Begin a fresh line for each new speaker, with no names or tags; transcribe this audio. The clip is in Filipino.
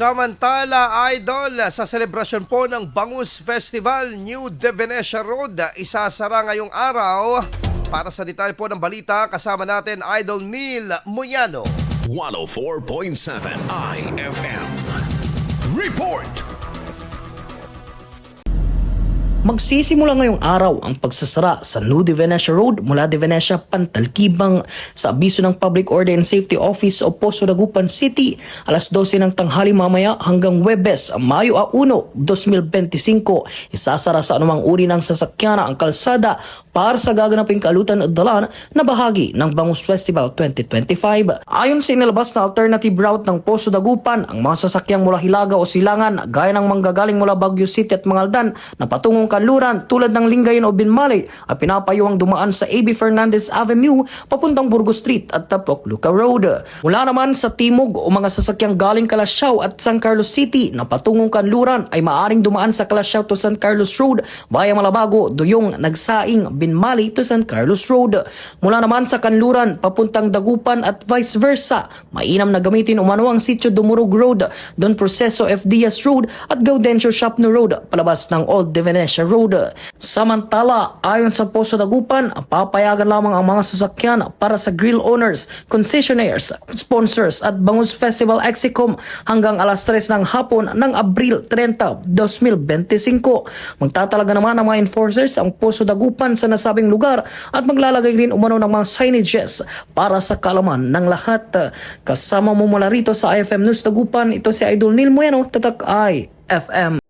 Samantala, Idol, sa selebrasyon po ng Bangus Festival, New De Venecia Road, isasara ngayong araw. Para sa detalye po ng balita, kasama natin Idol Neil Muyano.
104.7 IFM. Report!
Magsisimula ngayong araw ang pagsasara sa New De Venecia Road mula De Venecia Pantalkibang sa abiso ng Public Order and Safety Office o Poso Dagupan City alas 12 ng tanghali mamaya hanggang Webes, Mayo a 1, 2025. Isasara sa anumang uri ng sasakyan ang kalsada para sa gaganaping kalutan at dalan na bahagi ng Bangus Festival 2025. Ayon sa inilabas na alternative route ng Poso Dagupan, ang mga sasakyang mula Hilaga o Silangan gaya ng manggagaling mula Baguio City at Mangaldan na patungong Kanluran tulad ng Lingayen o Binmali ay pinapayuhang dumaan sa AB Fernandez Avenue papuntang Burgos Street at Tapok Luca Road. Mula naman sa timog o mga sasakyang galing Kalasyaw at San Carlos City na patungong Kanluran ay maaring dumaan sa Kalasyaw to San Carlos Road via Malabago, Duyong, Nagsaing, Binmali to San Carlos Road. Mula naman sa Kanluran papuntang Dagupan at vice versa, mainam na gamitin umano ang Sitio Dumurog Road, Don Proceso F. Diaz Road at Gaudencio Shapno Road palabas ng Old De Venecia Road. Samantala, ayon sa Poso Dagupan, papayagan lamang ang mga sasakyan para sa grill owners, concessionaires, sponsors at Bangus Festival Exicom hanggang alas 3 ng hapon ng Abril 30, 2025. Magtatalaga naman ang mga enforcers ang Poso Dagupan sa nasabing lugar at maglalagay rin umano ng mga signages para sa kalaman ng lahat. Kasama mo mula rito sa IFM News Dagupan, ito si Idol Neil Bueno, Tatak I, FM.